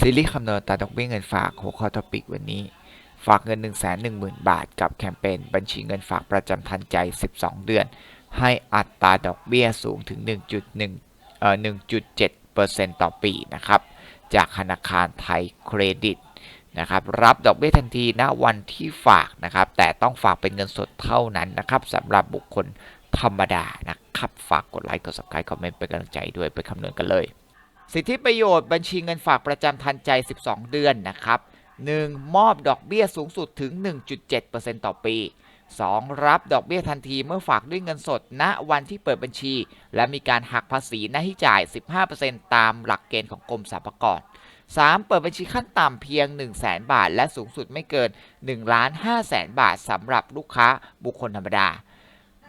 ซีรีส์คำนวณตาดอกเบี้ยเงินฝากหัวข้อทอปิกวันนี้ ฝากเงิน 1 1 0 0 0 0 บาท กับแคมเปญบัญชีเงินฝากประจำทันใจ 12 เดือน ให้อัตราดอกเบี้ยสูงถึง 1.1เอ่อ1.7%ต่อปีนะครับ จากธนาคารไทยเครดิตนะครับ รับดอกเบี้ยทันทีณวันที่ฝากนะครับ แต่ต้องฝากเป็นเงินสดเท่านั้นนะครับสำหรับบุคคลธรรมดานะครับ ฝากกดไลค์กด subscribe คอมเมนต์เป็นกำลังใจด้วยไปคำนวณกันเลย สิทธิประโยชน์บัญชีเงินฝากประจำทันใจ 12 เดือนนะครับ 1. มอบดอกเบี้ยสูงสุดถึง 1.7%ต่อปี 2. รับดอกเบี้ยทันทีเมื่อฝากด้วยเงินสด ณ วันที่เปิดบัญชี และมีการหักภาษีหน้าที่จ่าย 15%ตามหลักเกณฑ์ของกรมสรรพากร 3. เปิดบัญชีขั้นต่ำเพียง 1 0 0 0 0แบาท และสูงสุดไม่เกิน1ล้าน5แสนบาทสำหรับลูกค้าบุคคลธรรมดา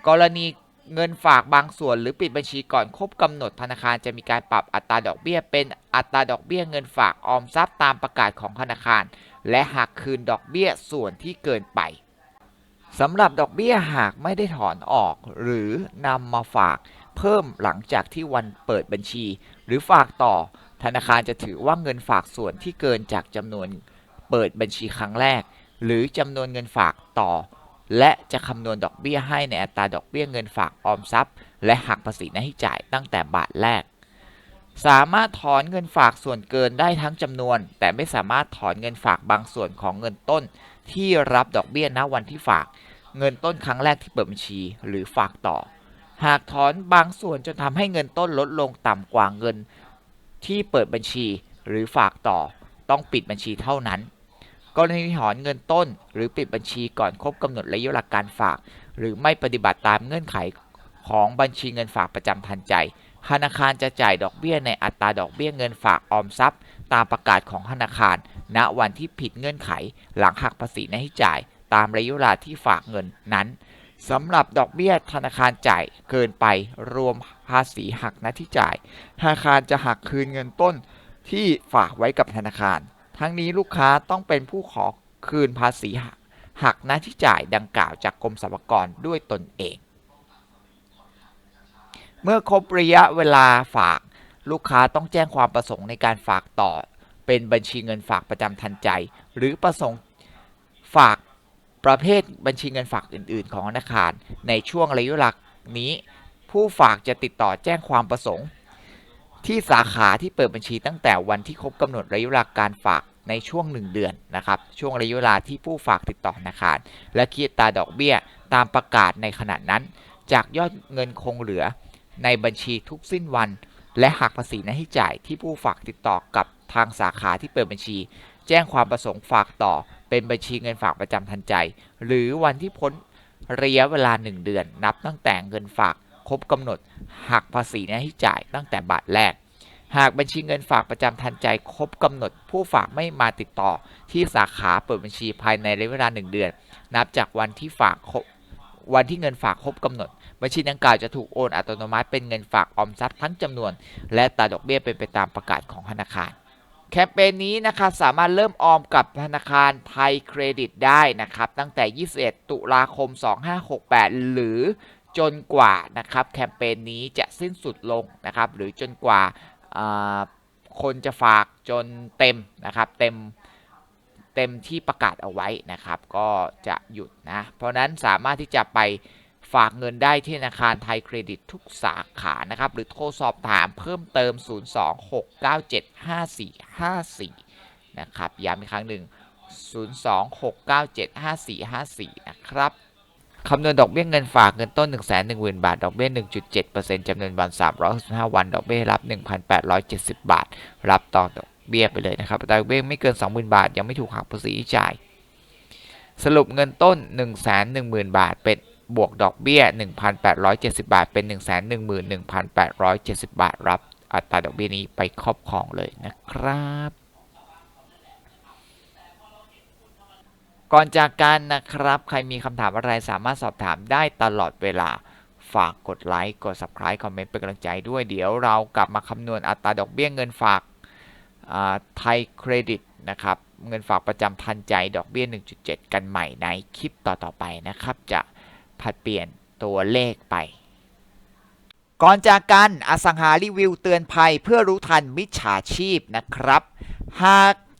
กรณี เงินฝากบางส่วนหรือปิดบัญชีก่อนครบกำหนดธนาคารจะมีการปรับอัตราดอกเบี้ย เป็นอัตราดอกเบี้ยเงินฝากออมทรัพย์ตามประกาศของธนาคาร และหักคืนดอกเบี้ยส่วนที่เกินไปสำหรับดอกเบี้ยหากไม่ได้ถอนออก หรือนำมาฝากเพิ่มหลังจากที่วันเปิดบัญชี หรือฝากต่อ ธนาคารจะถือว่าเงินฝากส่วนที่เกินจากจำนวนเปิดบัญชีครั้งแรก หรือจำนวนเงินฝากต่อ และจะคำนวณดอกเบี้ยให้ในอัตราดอกเบี้ยเงินฝากออมทรัพย์ และหักภาษีหน้าที่จ่ายตั้งแต่บาทแรก สามารถถอนเงินฝากส่วนเกินได้ทั้งจำนวน แต่ไม่สามารถถอนเงินฝากบางส่วนของเงินต้น ที่รับดอกเบี้ยณวันที่ฝาก เงินต้นครั้งแรกที่เปิดบัญชีหรือฝากต่อ หากถอนบางส่วนจนทำให้เงินต้นลดลงต่ำกว่าเงิน ที่เปิดบัญชีหรือฝากต่อ ต้องปิดบัญชีเท่านั้น กรณีถอนเงินต้น หรือปิดบัญชีก่อนครบกำหนดระยะเวลาการฝาก หรือไม่ปฏิบัติตามเงื่อนไขของบัญชีเงินฝากประจำทันใจ ธนาคารจะจ่ายดอกเบี้ยในอัตราดอกเบี้ยเงินฝากออมทรัพย์ ตามประกาศของธนาคาร ณวันที่ผิดเงื่อนไข หลังหักภาษีหน้าที่จ่าย ตามระยะเวลาที่ฝากเงินนั้นสำหรับดอกเบี้ยธนาคารจ่ายเกินไปรวมภาษีหักหน้าที่จ่าย ธนาคารจะหักคืนเงินต้นที่ฝากไว้กับธนาคาร ทั้งนี้ลูกค้าต้องเป็นผู้ขอคืนภาษีหักหักหน้าที่จ่ายดังกล่าวจากกรมสรรพากรด้วยตนเอง เมื่อครบระยะเวลาฝากลูกค้าต้องแจ้งความประสงค์ในการฝากต่อ เป็นบัญชีเงินฝากประจำทันใจ หรือประสงค์ฝากประเภทบัญชีเงินฝากอื่น ๆ ของธนาคาร ในช่วงระยะเวลานี้ ผู้ฝากจะติดต่อแจ้งความประสงค์ ที่สาขาที่เปิดบัญชีตั้งแต่วันที่ครบกำหนดระยะเวลาการฝาก ในช่วง 1 เดือนนะครับช่วงระยะเวลาที่ผู้ฝากติดต่อธนาคาร และคิดตาดอกเบี้ยตามประกาศในขณะนั้น จากยอดเงินคงเหลือในบัญชีทุกสิ้นวัน และหักภาษีหน้าที่จ่ายที่ผู้ฝากติดต่อกับทางสาขาที่เปิดบัญชี แจ้งความประสงค์ฝากต่อเป็นบัญชีเงินฝากประจำทันใจ หรือวันที่พ้นระยะเวลา 1 เดือน นับตั้งแต่เงินฝากครบกำหนดหักภาษีหน้าที่จ่ายตั้งแต่บาทแรก หากบัญชีเงินฝากประจำทันใจครบกำหนด ผู้ฝากไม่มาติดต่อ ที่สาขาเปิดบัญชีภายในระยะเวลา 1 เดือน นับจากวันที่ฝากครบวันที่เงินฝากครบกำหนด บัญชีดังกล่าวจะถูกโอนอัตโนมัติเป็นเงินฝากออมทรัพย์ทั้งจำนวน และตราดอกเบี้ยเป็นไปตามประกาศของธนาคาร แคมเปญนี้นะครับสามารถเริ่มออมกับธนาคารไทยเครดิตได้นะครับตั้งแต่ 21 ตุลาคม 2568 หรือจนกว่านะครับแคมเปญนี้จะสิ้นสุดลงนะครับหรือจนกว่า คนจะฝากจนเต็มนะครับ เต็มเต็มที่ประกาศเอาไว้นะครับ ก็จะหยุดนะ เพราะนั้นสามารถที่จะไปฝากเงินได้ที่ธนาคารไทยเครดิตทุกสาขานะครับ หรือโทรสอบถามเพิ่มเติม 026975454 นะครับ ย้ำอีกครั้งหนึ่ง 026975454 นะครับ คำนวณดอกเบี้ยเงินฝากเงินต้น 110,000 บาท ดอกเบี้ย 1.7%จำนวนวัน 365 วัน ดอกเบี้ยรับ 1,870 บาท รับต่อดอกเบี้ยไปเลยนะครับดอกเบี้ยไม่เกิน 20,000 บาท ยังไม่ถูกหักภาษีจ่าย สรุปเงินต้น 110,000 บาท เป็นบวกดอกเบี้ย 1,870 บาท เป็น 111,870 บาท รับอัตราดอกเบี้ยนี้ไปครอบครองเลยนะครับ ก่อนจากกันนะครับ ใครมีคำถามอะไรสามารถสอบถามได้ตลอดเวลา ฝากกดไลค์ กด subscribe คอมเมนต์เป็นกำลังใจด้วย เดี๋ยวเรากลับมาคำนวณอัตราดอกเบี้ยเงินฝากไทยเครดิตนะครับ เงินฝากประจำทันใจดอกเบี้ย 1.7 กันใหม่ในคลิปต่อๆไปนะครับ จะผัดเปลี่ยนตัวเลขไป ก่อนจากกันอสังหารีวิวเตือนภัยเพื่อรู้ทันมิจฉาชีพนะครับ หาก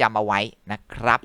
จำเอาไว้นะครับ